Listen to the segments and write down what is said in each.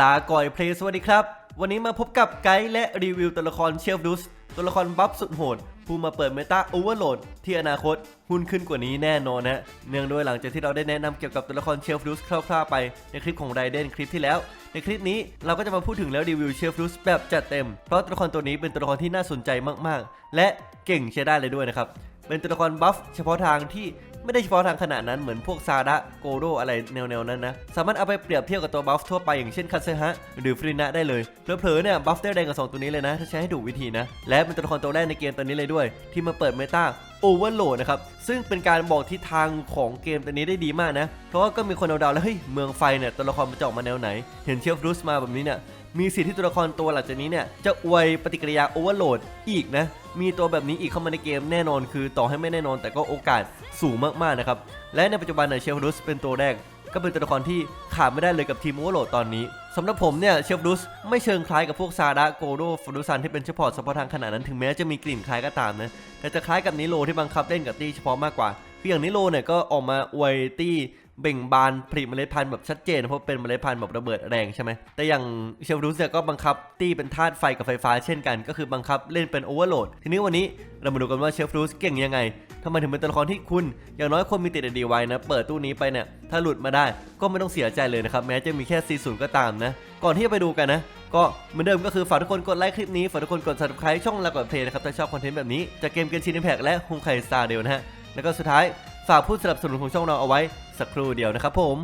ลาก่อยเพลย์สวัสดีครับ วันนี้มาพบกับไกด์และรีวิวตัวละครเชลฟดูสตัวละครบัฟสุดโหด ผู้มาเปิดเมตาโอเวอร์โหลดที่อนาคตหุ้นขึ้นกว่านี้แน่นอนนะเนื่องด้วยหลังจากที่เราได้แนะนำเกี่ยวกับตัวละครเชลฟดูสคร่าวๆไปในคลิปของไรเดนคลิปที่แล้ว ในคลิปนี้เราก็จะมาพูดถึงแล้วรีวิวเชลฟดูสแบบจัดเต็ม เพราะตัวละครตัวนี้เป็นตัวละครที่น่าสนใจมากๆ และเก่งใช้ได้เลยด้วยนะครับเป็นตัวละครบัฟเฉพาะทางที่ ไม่ได้เฉพาะทางขนาดนั้นเหมือนพวกซาดะโกโดอะไรแนวๆนั้นนะ สามารถเอาไปเปรียบเทียบกับตัวบัฟทั่วไปอย่างเช่นคาเซฮะหรือฟรินะได้เลยเผลอๆเนี่ยบัฟได้แรงกับ 2 ตัวนี้เลยนะถ้าใช้ให้ถูกวิธีนะ และเป็นตัวละครตัวแรกในเกมตัวนี้เลยด้วย ที่มาเปิดเมตาโอเวอร์โหลดนะครับ ซึ่งเป็นการบอกทิศทางของเกมตัวนี้ได้ดีมากนะ เพราะว่าก็มีคนเดาๆแล้วเฮ้ยเมืองไฟเนี่ยตัวละครมันจะออกมาแนวไหน เห็นเชฟรูสมาแบบนี้เนี่ย มีสิทธิ์ที่ตัวละครตัวหลังจากนี้เนี่ยจะอวยปฏิกิริยาโอเวอร์โหลดอีกนะ มีตัวแบบนี้อีกเข้ามาในเกมแน่นอนคือต่อให้ไม่แน่นอน แต่ก็โอกาสสูงมากๆนะครับ และในปัจจุบันเนี่ยเชลฟรุสเป็นตัวแรก ก็เป็นตัวละครที่ขาดไม่ได้เลยกับทีมโอเวอร์โหลดตอนนี้สำหรับผมเนี่ยเชฟรุสไม่เชิงคล้ายกับพวกซาดะโกโดฟรุซันที่เป็นเฉพาะเฉพาะทางขนาดนั้นถึงแม้จะมีกลิ่นคล้ายก็ตามนะแต่จะคล้ายกับนิโรที่บังคับเล่นกับตีเฉพาะมากกว่าคืออย่างนิโรเนี่ยก็ออกมาอวยตี้ เบ่งบานผลิตเมล็ดพันธุ์แบบชัดเจน เพราะเป็นเมล็ดพันธุ์แบบระเบิดแรงใช่ไหมแต่อย่างเชลฟรูสเนี่ยก็บังคับตีเป็นธาตุไฟกับไฟฟ้าเช่นกัน ก็คือบังคับเล่นเป็นโอเวอร์โหลดทีนี้วันนี้เรามาดูกันว่าเชลฟรูสเก่งยังไงทำไมถึงเป็นตัวละครที่คุณ อย่างน้อยคนมีติดดีไว้นะ เปิดตู้นี้ไปเนี่ยถ้าหลุดมาได้ก็ไม่ต้องเสียใจเลยนะครับแม้จะมีแค่ 40 ก็ตามนะ ก่อนที่จะไปดูกันนะก็เหมือนเดิมก็คือฝากทุกคนกดไลค์คลิปนี้ฝากทุกคนกด subscribe ช่องลากดเพลย์นะครับถ้าชอบคอนเทนต์แบบนี้จากเกมเกนชินแพกและฮงไคสตาร์เดลนะฮะแล้วก็สุดท้าย ฝากผู้สนับสนุนของช่องเราเอาไว้สักครู่เดียวนะครับผม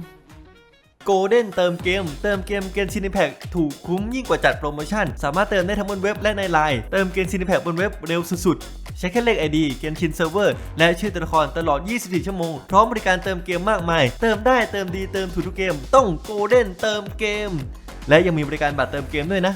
โกลเด้นเติมเกม เติมเกมเกนซินิแพ k ถูกคุ้มยิ่งกว่าจัดโปรโมชั่น สามารถเติมได้ทั้งบนเว็บและในไลน์เติมเกนซินิแพ k บนเว็บเร็วสุดๆ ใช้แค่เลข ID เกนชินเซิร์ฟเวอร์และชื่อตัวละครตลอด 24 ชั่วโมง พร้อมบริการเติมเกมมากมาย เติมได้เติมดีเติมถูกทุกเกม ต้องโกลเด้นเติมเกม และยังมีบริการบัตรเติมเกมด้วยนะ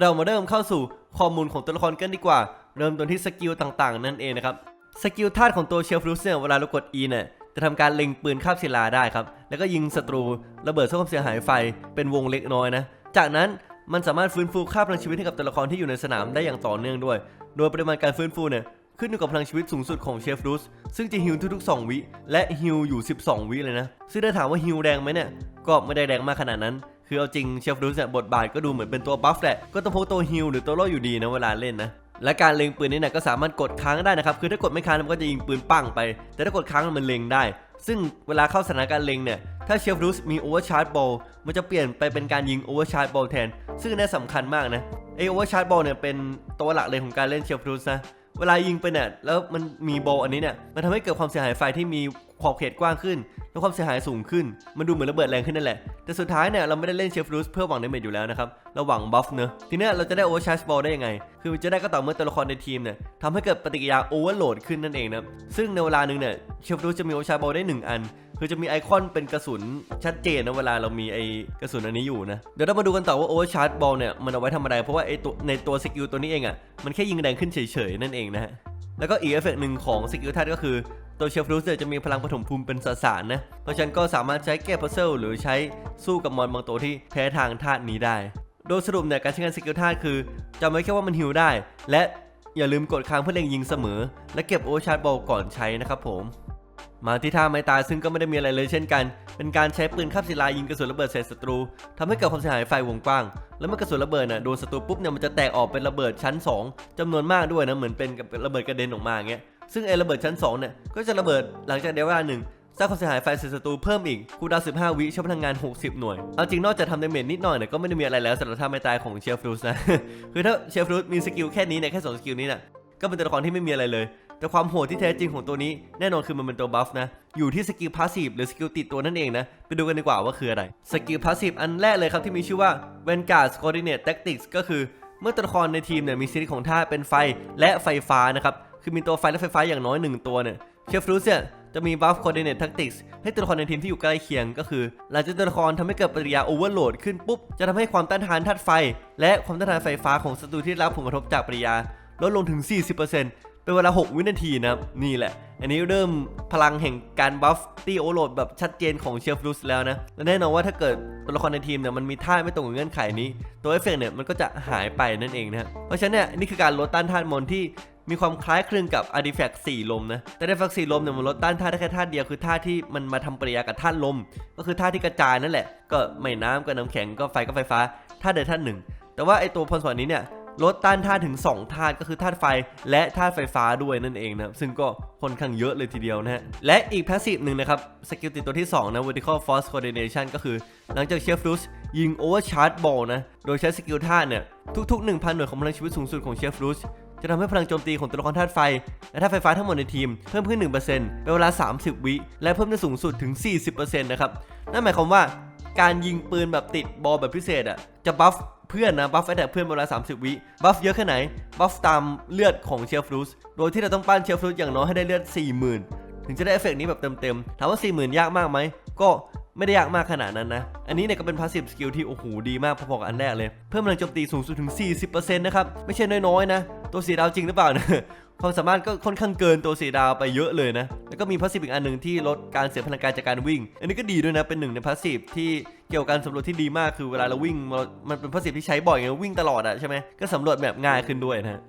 เรามาเริ่มเข้าสู่ข้อมูลของตัวละครกันดีกว่า เริ่มต้นที่สกิลต่างๆ นั่นเองนะครับ สกิลธาตุของตัวเชลฟรูสเนี่ยเวลาเรากด E เนี่ยจะทำการเล็งปืนคาบศิลาได้ครับ แล้วก็ยิงศัตรูระเบิดสร้างความเสียหายไฟเป็นวงเล็กน้อยนะ จากนั้นมันสามารถฟื้นฟูค่าพลังชีวิตให้กับตัวละครที่อยู่ในสนามได้อย่างต่อเนื่องด้วย โดยปริมาณการฟื้นฟูเนี่ยขึ้นอยู่กับพลังชีวิตสูงสุดของเชฟรูสซึ่งจะฮิลทุกๆ 2 วิ และฮิลอยู่ 12 วิเลยนะ ซึ่งถ้าถามว่าฮิลแรงไหมเนี่ย ก็ไม่ได้แรงมากขนาดนั้น คือเอาจริงเชฟรูสเนี่ยบทบาทก็ดูเหมือนเป็นตัวบัฟแหละ ก็ต้องพกตัวฮิลหรือตัวโล่อยู่ดีนะเวลาเล่นนะ และการเล็งปืนนี่เนี่ยก็สามารถกดค้างได้นะครับ คือถ้ากดไม่ค้างมันก็จะยิงปืนปั้งไป แต่ถ้ากดค้างมันเล็งได้ ซึ่งเวลาเข้าสถานการณ์เล็งเนี่ย ถ้าเชฟรูสมีโอเวอร์ชาร์จบอลมันจะเปลี่ยนไปเป็นการยิงโอเวอร์ชาร์จบอลแทน ซึ่งนี่สำคัญมากนะไอโอเวอร์ชาร์จบอลเนี่ยเป็นตัวหลักเลยของการเล่นเชฟรูสนะ เวลายิงไปเนี่ย แล้วมันมีบอลอันนี้เนี่ย มันทำให้เกิดความเสียหายไฟที่มี ขอบเขตกว้างขึ้น และความเสียหายสูงขึ้น มันดูเหมือนระเบิดแรงขึ้นนั่นแหละ แต่สุดท้ายเนี่ยเราไม่ได้เล่นเชฟรูสเพื่อหวังในเมจอยู่แล้วนะครับ เราหวังบัฟเนอะทีนี้เราจะได้โอเวอร์ชาร์จบอลได้ยังไง คือจะได้ก็ต่อเมื่อตัวละครในทีมเนี่ยทำให้เกิดปฏิกิริยาโอเวอร์โหลดขึ้นนั่นเองนะ ซึ่งในเวลาหนึ่งเนี่ยเชฟรูสจะมีโอเวอร์ชาร์จบอลได้หนึ่งอันคือจะมีไอคอนเป็นกระสุนชัดเจนนะเวลาเรามีไอกระสุนอันนี้อยู่นะ เดี๋ยวเรามาดูกันต่อว่าโอเวอร์ชาร์จบอลเนี่ยมันเอาไว้ทำอะไรเพราะว่าไอตัวในตัวสกิลตัวนี้เองอะมันแค่ยิงแรงขึ้นเฉยๆนั่นเองนะฮะ แล้วก็อีกเอฟเฟกต์หนึ่งของสกิลธาตุก็คือตัวเชฟรูสจะมีพลังปฐมภูมิเป็นสสารนะ เพราะฉะนั้นก็สามารถใช้แก้พัซเซิลหรือใช้สู้กับมอนบางตัวที่แพ้ทางธาตุนี้ได้ โดยสรุปเนี่ยการใช้งานสกิลธาตุคือจำไว้แค่ว่ามันฮิลได้ และอย่าลืมกดค้างเพื่อเล็งยิงเสมอ และเก็บโอชาร์จบอลก่อนใช้นะครับผม มาที่ท่าไม้ตายซึ่งก็ไม่ได้มีอะไรเลยเช่นกัน เป็นการใช้ปืนคาบศิลายิงกระสุนระเบิดใส่ศัตรูทำให้เกิดความเสียหายไฟวงกว้าง แล้วเมื่อกระสุนระเบิดน่ะโดนศัตรูปุ๊บเนี่ยมันจะแตกออกเป็นระเบิดชั้น 2จำนวนมากด้วยนะเหมือนเป็นระเบิดกระเด็นออกมาเงี้ยซึ่งไอ้ระเบิดชั้น2เนี่ยก็จะระเบิดหลังจากเดวลาหนึ่งสร้างความเสียหายไฟใส่ศัตรูเพิ่มอีกคูดาว 15 วิใช้พลังงาน 60 หน่วย เอาจริงนอกจากทำดาเมจนิดหน่อยเนี่ยก็ไม่ได้มีอะไรแล้วสำหรับท่าไม้ตายของเชฟรูสนะ คือถ้าเชฟรูสมีสกิลแค่นี้เนี่ยแค่สองสกิลนี้น่ะก็เป็นตัวละครที่ไม่มีอะไรเลย แต่ความโหดที่แท้จริงของตัวนี้แน่นอนคือมันเป็นตัวบัฟนะ อยู่ที่สกิลพาสซีฟหรือสกิลติดตัวนั่นเองนะ ไปดูกันดีกว่าว่าคืออะไร สกิลพาสซีฟอันแรกเลยครับที่มีชื่อว่า Vanguard Coordinate Tactics ก็คือเมื่อตัวละครในทีมเนี่ยมีชนิดของท่าเป็นไฟและไฟฟ้านะครับ คือมีตัวไฟและไฟฟ้าอย่างน้อยหนึ่งตัวเนี่ย เชฟรูสเนี่ยจะมี buff coordinate tactics ให้ตัวละครในทีมที่อยู่ใกล้เคียงก็คือ หลังจากตัวละครทำให้เกิดปฏิกิริยา overload ขึ้นปุ๊บ จะทำให้ความต้านทานธาตุไฟ และความต้านทานไฟฟ้าของศัตรูที่รับผลกระทบจากปฏิกิริยาลดลงถึง 40% เป็นเวลา 6 วินาทีนะครับนี่แหละ อันนี้เริ่มพลังแห่งการบัฟตี้โอโหลดแบบชัดเจนของเชฟรูสแล้วนะและแน่นอนว่าถ้าเกิดตัวละครในทีมเนี่ยมันมีท่าไม่ตรงกับเงื่อนไขนี้ ตัวเอฟเฟกเนี่ยมันก็จะหายไปนั่นเองนะเพราะฉะนั้นเนี่ยนี่คือการลดต้านทานมอนที่มีความคล้ายคลึงกับ Artifact 4 ลมนะ แต่ Artifact 4 ลมเนี่ยมันลดต้านธาตุได้แค่ธาตุเดียวคือธาตุที่มันมาทำปริยากับธาตุลม ก็คือธาตุที่กระจายนั่นแหละ ก็ไม่น้ำก็น้ำแข็งก็ไฟก็ไฟฟ้าธาตุใดธาตุหนึ่ง แต่ว่าไอตัวพรสวรรค์นี้เนี่ย ลดต้านธาตุถึง 2 ธาตุก็คือธาตุไฟ และธาตุไฟฟ้าด้วยนั่นเองนะครับซึ่งก็ค่อนข้างเยอะเลยทีเดียวนะฮะและอีกพาสซีฟหนึ่งนะครับสกิลติดตัวที่ 2 นะ vertical force coordination ก็คือ หลังจากเชฟรูสยิง overcharge ball นะ โดยใช้สกิลท่าเนี่ย ทุก ๆ 1,000 หน่วยของพลังชีวิตสูงสุดของเชฟรูสจะทำให้พลังโจมตีของตัวละครธาตุไฟ และธาตุไฟฟ้าทั้งหมดในทีม เพิ่มขึ้น 1%เป็นเวลา 30 วิ และเพิ่มได้สูงสุดถึง 40%นะครับนั่นหมายความว่าการยิงปืนแบบติดบอลแบบพิเศษอะจะบัฟ เพื่อนนะบัฟแอตแทกเพื่อนเวลา 30 วิบัฟเยอะแค่ไหนบัฟตามเลือดของเชฟรูสโดยที่เราต้องปั้นเชฟรูสอย่างน้อยให้ได้เลือด 40,000 ถึงจะได้เอฟเฟกต์นี้แบบเต็มๆถามว่า 40,000 ยากมากไหมก็ไม่ได้ยากมากขนาดนั้นนะ อันนี้เนี่ยก็เป็นพาสซีฟสกิลที่โอ้โหดีมากพอๆกับอันแรกเลย เพิ่มพลังโจมตีสูงสุดถึง 40%นะครับ ไม่ใช่น้อยๆนะ ตัวสีดาวจริงหรือเปล่านะ ความสามารถก็ค่อนข้างเกินตัวสีดาวไปเยอะเลยนะ แล้วก็มีพาสซีฟอีกอันหนึ่งที่ลดการเสียพลังงานจากการวิ่ง อันนี้ก็ดีด้วยนะ เป็นหนึ่งในพาสซีฟที่เกี่ยวกับการสำรวจที่ดีมากคือเวลาเราวิ่ง มันเป็นพาสซีฟที่ใช้บ่อยไงวิ่งตลอดอะใช่ไหมก็สำรวจแบบง่ายขึ้นด้วยนะ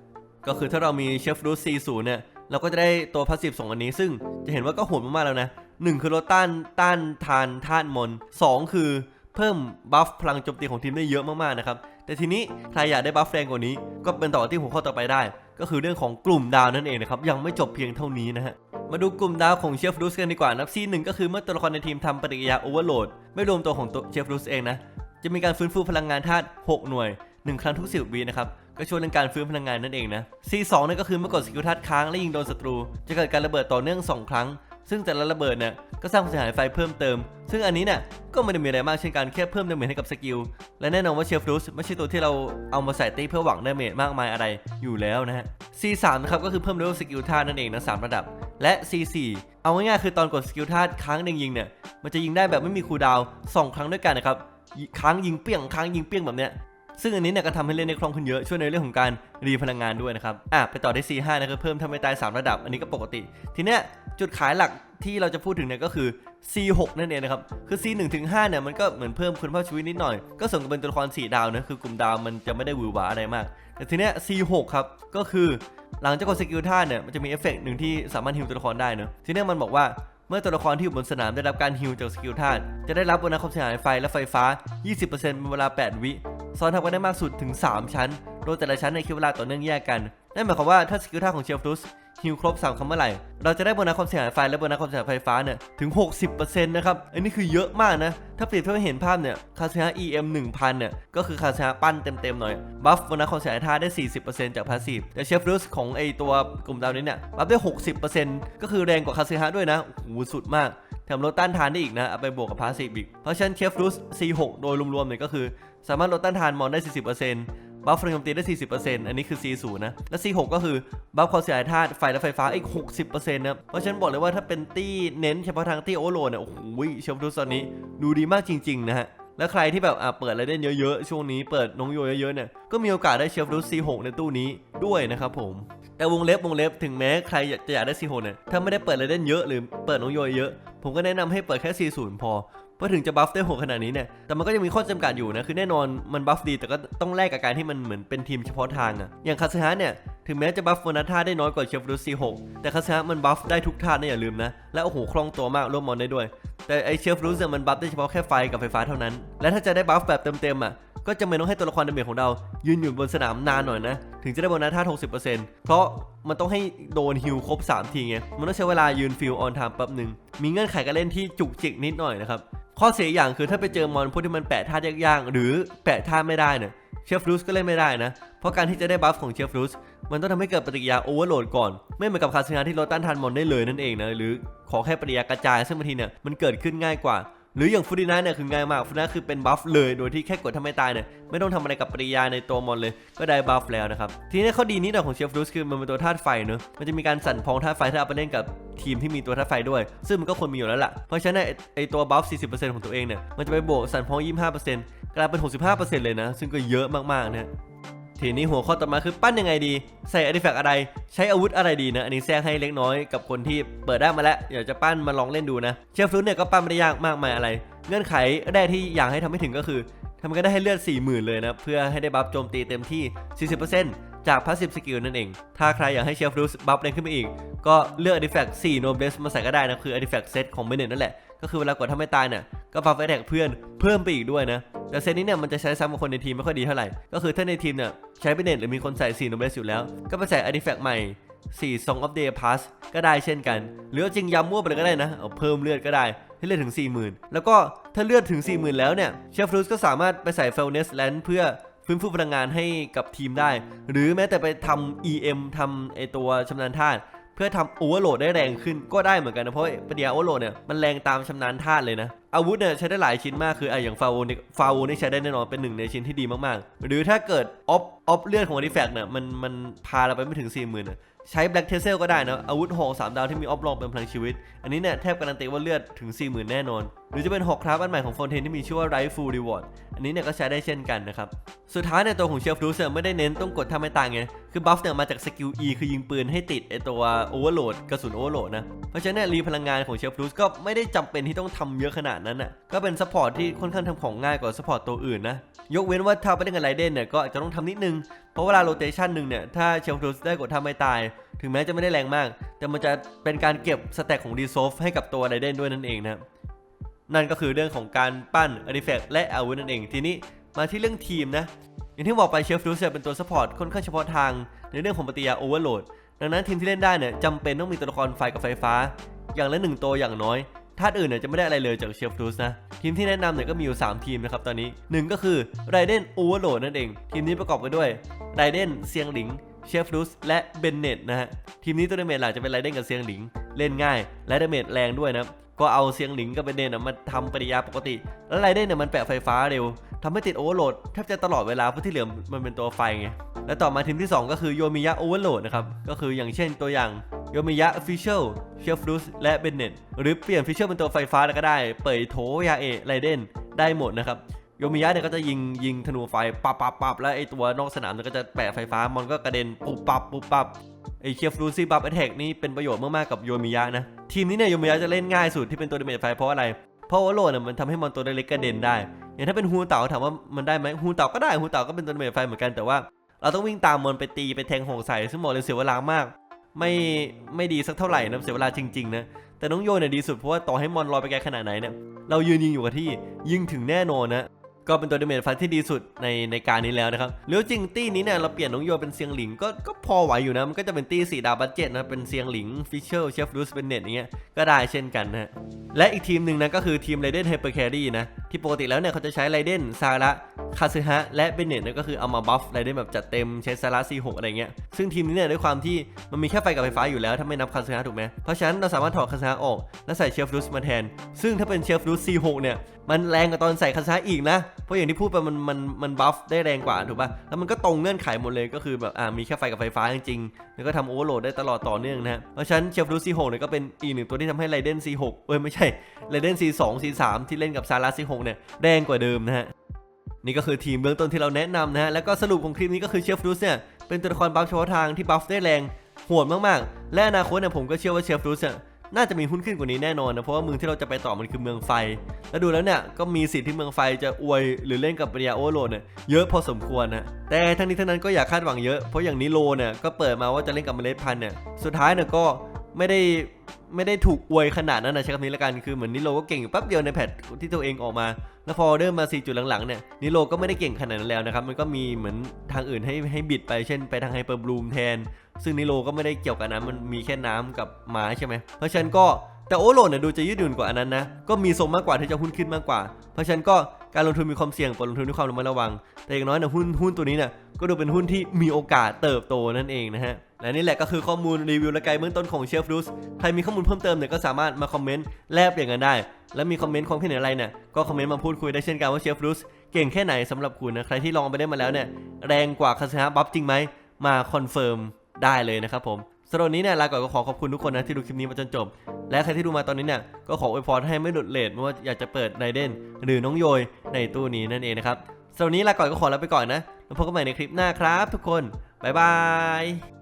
ก็คือถ้าเรามีเชฟรูท40เนี่ยเราก็จะได้ตัวพาสซีฟสองอันนี้ ซึ่งจะเห็นว่าก็โหดมากๆแล้วนะ1คือลดต้านต้านทานธาตุมน2คือเพิ่มบัฟพลังโจมตีของทีมได้เยอะมากๆนะครับ แต่ทีนี้ใครอยากได้บัฟแรงกว่านี้ ก็เป็นต่อที่หัวข้อต่อไปได้ ก็คือเรื่องของกลุ่มดาวนั่นเองนะครับยังไม่จบเพียงเท่านี้นะฮะมาดูกลุ่มดาวของเชฟรูสกันดีกว่านะซีหนึ่งก็คือเมื่อตัวละครในทีมทำปฏิกิริยาโอเวอร์โหลดไม่รวมตัวของตัวเชฟรูสเองนะจะมีการฟื้นฟูพลังงานธาตุ6หน่วย 1 ครั้งทุก 10วินะครับก็ช่วยในการฟื้นพลังงานนั่นเองนะ C2 นั่นก็คือเมื่อกดสกิลธาตุค้างและยิงโดนศัตรู จะเกิดการระเบิดต่อเนื่อง 2 ครั้ง ซึ่งแต่ละระเบิดเนี่ยก็สร้างความเสียหายไฟเพิ่มเติม ซึ่งอันนี้เนี่ยก็ไม่ได้มีอะไรมากเช่นกันแค่เพิ่มดาเมจให้กับสกิล และแน่นอนว่าเชฟรูสไม่ใช่ตัวที่เราเอามาใส่ตีเพื่อหวังดาเมจมากมายอะไรอยู่แล้วนะฮะ C3 นะครับก็คือเพิ่มเลเวลสกิลธาตุนั่นเองนะสามระดับ และ C4 เอาง่ายๆคือตอนกดสกิลธาตุครั้งหนึ่งยิงเนี่ยมันจะยิงได้แบบไม่มีคูลดาวน์สองครั้งด้วยกันนะครับค้างยิงเปี้ยงค้างยิงเปี้ยงแบบเนี้ย ซึ่งอันนี้เนี่ยก็ทำให้เล่นได้คล่องขึ้นเยอะช่วยในเรื่องของการรีพลังงานด้วยนะครับอะไปต่อที่ C5 นะครับเพิ่มทำให้ตาย 3 ระดับ อันนี้ก็ปกติ ทีเนี้ยจุดขายหลักที่เราจะพูดถึงเนี่ยก็คือ C6 นั่นเองนะครับ คือ C1 ถึง5เนี่ยมันก็เหมือนเพิ่มคุณภาพชีวิตนิดหน่อย ก็สมกับเป็นตัวละคร4ดาวนะคือกลุ่มดาวมันจะไม่ได้หวือหวาอะไรมาก แต่ทีเนี้ย C6 ครับก็คือหลังจากกดสกิลท่าเนี่ยมันจะมีเอฟเฟกต์หนึ่งที่สามารถฮิวตัวละครได้เนะทีเนี้ยมันบอกว่าเมื่อตัวละครที่อยู่บนสนามได้รับการฮิลจากสกิลธาตุจะได้รับโบนัสความเสียหายไฟและไฟฟ้า 20%เป็นเวลา 8 วิ ซ้อนทับกันได้มากสุดถึง 3 ชั้น โดยแต่ละชั้นในคิวเวลาต่อเนื่องแยกกัน นั่นหมายความว่าถ้าสกิลธาของเชลฟรุสฮิลครบ 3ครั้งเมื่อไหร่ เราจะได้โบนัสความเสียหายไฟและโบนัสความเสียหายไฟฟ้าเนี่ยถึง 60%นะครับ อันนี้คือเยอะมากนะ ถ้าเปรียบเทียบให้เห็นภาพเนี่ย คาสฮะ EM 1000 เนี่ย ก็คือคาสฮะปั้นเต็มๆหน่อย บัฟโบนัสความเสียหายท่าได้ 40%จากพาสซีฟ แต่เชฟรุสของไอตัวกลุ่มดาวนี้เนี่ย บัฟได้ 60%ก็คือแรงกว่าคาสฮะด้วยนะ โอ้โหสุดมากแถมลดต้านทานได้อีกนะ เอาไปบวกกับพาสซีฟอีก เพราะฉะนั้นเชฟรูส C6 โดยรวมๆเนี่ยก็คือ สามารถลดต้านทานมอนได้ 40%บัฟพลังโจมตีได้ 40%อันนี้คือ C0 นะ และ C6 ก็คือบัฟความเสียหายธาตุไฟและไฟฟ้าอีก 60%นะเพราะฉะนั้นบอกเลยว่าถ้าเป็นตี้เน้นเฉพาะทางตี้โอเวอร์โหลดเนี่ยโอ้โหเชฟรูสตอนนี้ดูดีมากจริง ๆ นะฮะแล้วใครที่แบบอะเปิดอะไรเล่นเยอะๆ ช่วงนี้เปิดน้องโยเยอะๆเนี่ยก็มีโอกาสได้เชฟรูส C6 ในตู้นี้ด้วยนะครับผม แต่วงเล็บวงเล็บถึงแม้ใครจะอยากได้ C6 เนี่ยถ้าไม่ได้เปิดอะไรเล่นเยอะหรือเปิดน้องโยเยอะ ผมก็แนะนำให้เปิดแค่ C0 พอ เพราะถึงจะบัฟได้โหขนาดนี้เนี่ย แต่มันก็ยังมีข้อจำกัดอยู่นะ คือแน่นอนมันบัฟดีแต่ก็ต้องแลกกับการที่มันเหมือนเป็นทีมเฉพาะทางอะอย่างคาสฮะเนี่ยถึงแม้จะบัฟโฟนัสท่าได้น้อยกว่าเชฟรูส C6 แต่คาสฮะมันบัฟได้ทุกท่านะอย่าลืมนะ และโอ้โหคล่องตัวมากร่วมมอนได้ด้วย แต่ไอเชฟรูสเนี่ยมันบัฟได้เฉพาะแค่ไฟกับไฟฟ้าเท่านั้น และถ้าจะได้บัฟแบบเต็มๆอะ ก็จะไม่ต้องให้ตัวละครดาเมจของเรา ยืนอยู่บนสนามนานหน่อยนะ ถึงจะได้โบนัสท่า60%เพราะมันต้องให้โดนฮิลครบ 3 ทีไง มันต้องใช้เวลายืนฟิลออนไทม์แป๊บหนึ่ง มีเงื่อนไขการเล่นที่จุกจิกนิดหน่อยนะครับ ข้อเสียอย่างคือถ้าไปเจอมอนพวกที่มันแปะท่ายากๆ หรือแปะท่าไม่ได้เนี่ยเชฟรูสก็เล่นไม่ได้นะ เพราะการที่จะได้บัฟของเชฟรูสมันต้องทำให้เกิดปฏิกิริยาโอเวอร์โหลดก่อน ไม่เหมือนกับคาสินาที่ลดต้านทานมอนได้เลยนั่นเองนะ หรือขอแค่ปฏิกิริยากระจายซึ่งบางทีเนี่ยมันเกิดขึ้นง่ายกว่า หรืออย่างฟูดินาเนี่ยคือง่ายมากฟูดินาคือเป็นบัฟเลยโดยที่แค่กดทำให้ตายเนี่ยไม่ต้องทำอะไรกับปริยาในตัวมอนเลย ก็ได้บัฟแล้วนะครับ ทีนี้ข้อดีนิดหน่อยของเชฟรูสคือมันเป็นตัวธาตุไฟเนอะมันจะมีการสั่นพองธาตุไฟถ้าเอาไปเล่นกับทีมที่มีตัวธาตุไฟด้วย ซึ่งมันก็ควรมีอยู่แล้วล่ะ เพราะฉะนั้นไอไอตัวบัฟ 40%ของตัวเองเนี่ยมันจะไปบวกสั่นพอง 25%กลายเป็น 65%เลยนะ ซึ่งก็เยอะมากๆนะ ทีนี้หัวข้อต่อมาคือปั้นยังไงดี ใส่อาร์ติแฟกต์อะไร ใช้อาวุธอะไรดีนะ อันนี้แทรกให้เล็กน้อยกับคนที่เปิดได้มาแล้วอยากจะปั้นมาลองเล่นดูนะเชฟฟรุตเนี่ยก็ปั้นไม่ได้ยากมากมายอะไร เงื่อนไขแรกที่อยากให้ทำให้ถึงก็คือทำกันได้ให้เลือด 40,000 เลยนะ เพื่อให้ได้บัฟโจมตีเต็มที่ 40%จาก Passive Skill นั่นเอง ถ้าใครอยากให้เชฟรูสบัฟแรงขึ้นไปอีก ก็เลือก Artifact 4 Noblesse มาใส่ก็ได้นะ คือ Artifact Set ของเบเนตนั่นแหละ ก็คือเวลากดถ้าไม่ตายเนี่ยก็บัฟแอ t แทกเพื่อนเพิ่มไปอีกด้วยนะ แต่เซตนี้เนี่ยมันจะใช้ซ้ำกับคนในทีมไม่ค่อยดีเท่าไหร่ ก็คือถ้าในทีมเนี่ยใช้เบเนตหรือมีคนใส่4 Noblesse อยู่แล้ว ก็ไปใส่ Artifact ใหม่4 Song of Day Pass ก็ได้เช่นกัน หรือจริงย้ำมั่วไปเลยก็ได้นะเอาเพิ่มเลือดก็ได้ให้เลือดถึง 40,000 แล้วก็ถ้าเลือดถึง 40,000 แล้วเนี่ยเชฟรูสก็สามารถไปใส่ f e l n e s s Land เพื่อฟื้นฟูพลังงานให้กับทีมได้ หรือแม้แต่ไปทำ EM ทำไอตัวชำนาญธาตุ พื่อทำโอเวอร์โหลดได้แรงขึ้นก็ได้เหมือนกันนะเพราะปฏิยาโอเวอร์โหลดเนี่ยมันแรงตามชำนาญธาตุเลยนะ อาวุธเนี่ยใช้ได้หลายชิ้นมากคือไอะอย่างฟาโวนี่ฟาโวนี่ใช้ได้แน่นอนเป็นหนึ่งในชิ้นที่ดีมากๆ หรือถ้าเกิดออฟออฟเลือดของอาริแฟกเนี่ยมันมันพาเราไปไม่ถึง40,000น่ะใช้ Black t e s s e l ก็ได้นะอาวุธหอกสามดาวที่มีออฟลองเป็นพลังชีวิต อันนี้เนี่ยแทบการันตีว่าเลือดถึง 40,000 แน่นอน หรือจะเป็นหอกคราฟอันใหม่ของฟอนเทนที่มีชื่อว่า Right Full Reward อันนี้เนี่ยก็ใช้ได้เช่นกันนะครับ สุดท้ายในตัวของเชฟรูเนี่ยไม่ได้เน้นต้องกดทำให้ต่างไง คือบัฟเนี่ยมาจากสกิล E คือยิงปืนให้ติดไอตัวโอเวอร์โหลดกระสุนโอเวอร์โหลดนะ เพราะฉะนั้นรีพลังงานของเชฟรูสก็ไม่ได้จำเป็นที่ต้องทำเยอะขนาดนั้นอะก็เป็นซัพพอร์ตที่ค่อนข้างทำของง่ายกว่าซัพพอร์ตตัวอื่นนะยกเว้นว่าถ้าไปเล่นกับไรเดนเนี่ยก็อาจจะต้องทำนิดนึง เพราะเวลาโรเตชันหนึ่งเนี่ยถ้าเชลทูสได้กดทำไม่ตาย ถึงแม้จะไม่ได้แรงมาก แต่มันจะเป็นการเก็บสแต็กของดีโซฟให้กับตัวไรเดนด้วยนั่นเองนะนั่นก็คือเรื่องของการปั้นอาร์ติแฟกต์และอาวุธนั่นเองทีนี้มาที่เรื่องทีมนะอย่างที่บอกไปเชฟรูสเป็นตัวซัพพอร์ตค่อนข้างเฉพาะทาง ในเรื่องของปฏิยาโอเวอร์โหลดดังนั้นทีมที่เล่นได้เนี่ยจำเป็นต้องมีตัวละครไฟกับไฟฟ้า อย่างละหนึ่งตัวอย่างน้อย ท่าอื่นเนี่ยจะไม่ได้อะไรเลยจากเชฟรูสนะทีมที่แนะนำเนี่ยก็มีอยู่ 3 ทีมนะครับตอนนี้หนึ่งก็คือไรเดนโอเวอร์โหลดนั่นเอง ทีมนี้ประกอบไปด้วยไรเดนเซียงหลิงเชฟรูสและเบนเนตนะฮะทีมนี้ตัวดเมจหลักจะเป็นไรเดนกับเซียงหลิง เล่นง่าย และดาเมจแรงด้วยนะก็เอาเซียงหลิงกับเบนเนนมาทำปฏิกิริยาปกติ แล้วไรเดนเนี่ยมันแปะไฟฟ้าเร็วทำให้ติดโอเวอร์โหลดแทบจะตลอดเวลาเพราะที่เหลือมันเป็นตัวไฟไง และต่อมาทีมที่ 2 ก็คือโยมิยะโอเวอร์โหลดนะครับ ก็คืออย่างเช่นตัวอย่างโยมิยะฟิชเชลเชฟรูสและเบนเนตหรือเปลี่ยนฟิชเชลเป็นตัวไฟฟ้าแล้วก็ได้ เปิดโถยาเอะไรเดนได้หมดนะครับโยมิยะเนี่ยก็จะยิงยิงธนูไฟปับปับปับแล้วไอตัวนอกสนามเนี่ยก็จะแปะไฟฟ้ามันก็กระเด็นปุบปับปุบปับ ไอเคียฟรูซี่บัฟแอทแทกนี่เป็นประโยชน์มากๆกับโยมิยะนะ ทีมนี้เนี่ยโยมิยะจะเล่นง่ายสุดที่เป็นตัวดเมจไฟเพราะอะไร เพราะว่าโลเนี่ยมันทำให้มอนตัวเล็กกระเด็นได้ อย่างถ้าเป็นฮูเต่าถามว่ามันได้ไหมฮูเต่าก็ได้ฮูเต่าก็เป็นตัวดเมจไฟเหมือนกันแต่ว่า เราต้องวิ่งตามมอนไปตีไปแทงหงใส่ซึ่งบอกเลยเสียเวลามาก ไม่ไม่ดีสักเท่าไหร่นะเสียเวลาจริงๆนะแต่น้องโยเนี่ยดีสุดเพราะว่าต่อให้มอนลอยไปไกลขนาดไหนเนี่ยเรายืนยิงอยู่กับที่ยิงถึงแน่นอนนะ ก็เป็นตัวดาเมจฟันที่ดีสุดในในการนี้แล้วนะครับแล้วจริงตี้นี้เนี่ยเราเปลี่ยนน้องโยเป็นเซียงหลิงก็ก็พอไหวอยู่นะมันก็จะเป็นตี้สีดาวบัตเจ็ตนะเป็นเซียงหลิงฟิชเชลเชฟรูสเป็นเน็ตอย่างเงี้ยก็ได้เช่นกันนะและอีกทีมหนึ่งนะก็คือทีมไรเดนไฮเปอร์แครี่นะที่ปกติแล้วเนี่ยเขาจะใช้ไรเดนซาระคาซึฮะและเบนเน็ตนะก็คือเอามาบัฟไรเดนแบบจัดเต็มใช้ซาระซีหกอะไรเงี้ยซึ่งทีมนี้เนี่ยด้วยความที่มันมีแค่ไฟกับไฟฟ้าอยู่แล้วถ้าไม่นับคาซึฮะถูกไหมเพราะฉะนั้นเราสามารถถอดคาซึฮะออก แล้วใส่เชฟรูสมาแทน ซึ่งถ้าเป็นเชฟรูสซีหกเนี่ย มันแรงกว่าตอนใส่คาซาอีกนะ เพราะอย่างที่พูดไปมันมันมันบัฟได้แรงกว่าถูกป่ะ แล้วมันก็ตรงเงื่อนไขหมดเลยก็คือแบบอ่ามีแค่ไฟกับไฟฟ้าจริงๆ แล้วก็ทำโอเวอร์โหลดได้ตลอดต่อเนื่องนะฮะ เพราะฉะนั้นเชฟรูซีหกเนี่ยก็เป็นอีกหนึ่งตัวที่ทำให้ไรเดนซีหกเอ้ยไม่ใช่ไรเดนซีสองซีสามที่เล่นกับซาร่าซีหกเนี่ยแรงกว่าเดิมนะฮะนี่ก็คือทีมเบื้องต้นที่เราแนะนำนะฮะ แล้วก็สรุปของคลิปนี้ก็คือเชฟรูสเนี่ยเป็นตัวละครบัฟเฉพาะทางที่บัฟได้แรงโหดมากๆ และอนาคตเนี่ยผมก็เชื่อว่าเชฟรูสเนี่ย น่าจะมีหุ้นขึ้นกว่านี้แน่นอนนะเพราะว่าเมืองที่เราจะไปต่อมันคือเมืองไฟ แล้วดูแล้วเนี่ยก็มีสิทธิ์ที่เมืองไฟจะอวยหรือเล่นกับปริยาโอเวอร์โลเนี่ยเยอะพอสมควรนะแต่ทั้งนี้ทั้งนั้นก็อย่าคาดหวังเยอะเพราะอย่างนิโลเนี่ยก็เปิดมาว่าจะเล่นกับเมล็ดพันธุ์เนี่ยสุดท้ายเนี่ยก็ไม่ได้ไม่ได้ถูกอวยขนาดนั้นนะใช้คำนี้ละกันคือเหมือนนิโลก็เก่งอยู่แป๊บเดียวในแพทที่ตัวเองออกมา แล้วพอเริ่มมา 4 จุดหลังๆเนี่ยนิโลก็ไม่ได้เก่งขนาดนั้นแล้วนะครับมันก็มีเหมือนทางอื่นให้ให้บิดไปเช่น ไปทางไฮเปอร์บลูมแทน ซึ่งนิโลก็ไม่ได้เกี่ยวกับน้ำมันมีแค่น้ำกับไม้ใช่ไหมเพราะฉะนั้นก็แต่โอโลเนี่ยดูจะยืดหยุ่นกว่าอันนั้นนะก็มีทรงมากกว่าที่จะหุ้นขึ้นมากกว่า เพราะฉะนั้นก็การลงทุนมีความเสี่ยงปลดลงทุนด้วยความระมัดระวัง แต่อย่างน้อยเนี่ยหุ้นหุ้นตัวนี้เนี่ยก็ดูเป็นหุ้นที่มีโอกาสเติบโตนั่นเองนะฮะและนี่แหละก็คือข้อมูลรีวิวและไกด์เบื้องต้นของเชฟรูสใครมีข้อมูลเพิ่มเติมเนี่ยก็สามารถมาคอมเมนต์แลกเปลี่ยนกันได้ และมีคอมเมนต์ความคิดเห็นอะไรเนี่ยก็คอมเมนต์มาพูดคุยได้เช่นกันว่าเชฟรูสเก่งแค่ไหนสำหรับคุณนะใครที่ลองไปได้มาแล้วเนี่ยแรงกว่าคาสฮะบัฟจริงไหมมาคอนเฟิร์ม ได้เลยนะครับผมสำหรับนี้เนี่ยลาก่อนก็ขอขอบคุณทุกคนนะที่ดูคลิปนี้มาจนจบ และใครที่ดูมาตอนนี้เนี่ยก็ขออวยพรให้ไม่หลุดเลทไม่ว่าอยากจะเปิดไนเดนหรือน้องโยยในตู้นี้นั่นเองนะครับสำหรับนนี้ลาก่อนก็ขอลาไปก่อนนะแล้วพบกันใหม่ในคลิปหน้าครับ ทุกคนบ๊ายบาย